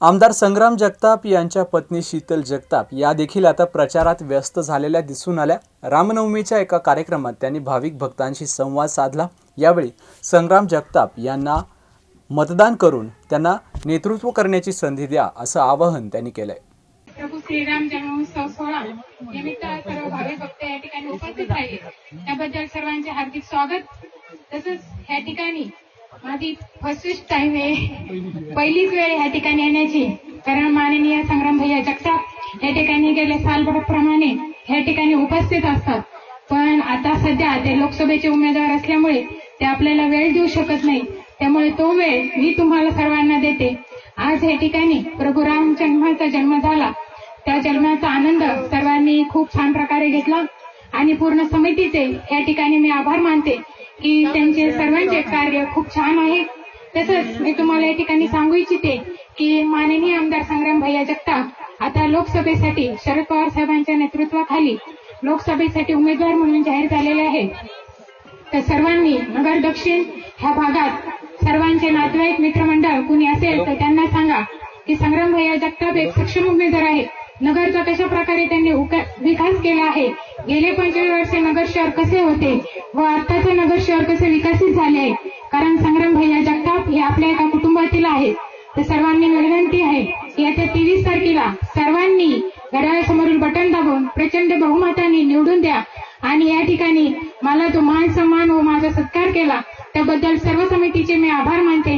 आमदार संग्राम जगताप यांच्या पत्नी शीतल जगताप या देखील आता प्रचारात व्यस्त झालेल्या दिसून आल्या. रामनवमीच्या एका कार्यक्रमात त्यांनी भाविक भक्तांशी संवाद साधला. यावेळी संग्राम जगताप यांना मतदान करून त्यांना नेतृत्व करण्याची संधी द्या असं आवाहन त्यांनी केलंय. प्रभू श्रीराम जन्मोत्सव सोहळा निमित्त सर्व भाविक भक्त या ठिकाणी उपस्थित राहिले त्याबद्दल सर्वांचे हार्दिक स्वागत. तसंच या ठिकाणी माझी फर्स्ट टाइम आहे पहिलीच वेळ ह्या ठिकाणी येण्याची. कारण माननीय संग्राम भैया जगताप या ठिकाणी गेले सालप्रमाणे या ठिकाणी उपस्थित असतात. पण आता सध्या ते लोकसभेचे उमेदवार असल्यामुळे ते आपल्याला वेळ देऊ शकत नाही. त्यामुळे तो वेळ मी तुम्हाला सर्वांना देते. आज या ठिकाणी प्रभू राम जन्माचा जन्म झाला. त्या जन्माचा आनंद सर्वांनी खूप छान प्रकारे घेतला. आणि पूर्ण समितीचे या ठिकाणी मी आभार मानते की त्यांचे सर्वांचे कार्य खूप छान आहे. तसंच मी तुम्हाला या ठिकाणी सांगू इच्छिते की माननीय आमदार संग्राम भैया जगताप आता लोकसभेसाठी शरद पवार साहेबांच्या नेतृत्वाखाली लोकसभेसाठी उमेदवार म्हणून जाहीर झालेले आहेत. तर सर्वांनी नगर दक्षिण ह्या भागात सर्वांचे नातेवाईक मित्रमंडळ कुणी असेल तर त्यांना सांगा की संग्राम भैया जगताप एक सक्षम उमेदवार आहे नगरचा कशा प्रकारे त्यांनी विकास केला आहे? गेले पंचवीस वर्षे नगर शहर कसे होते? व आताचे नगर शहर कसे विकसित झाले आहे? कारण संग्राम भैया हे आपल्या एका कुटुंबातील आहेत तर सर्वांनी विनंती आहे की येत्या तेवीस तारखेला सर्वांनी घड्याळासमोरील बटन दाबून प्रचंड बहुमताने निवडून द्या. आणि या ठिकाणी मला जो मान सन्मान व माझा सत्कार केला त्याबद्दल सर्व समितीचे मी आभार मानते.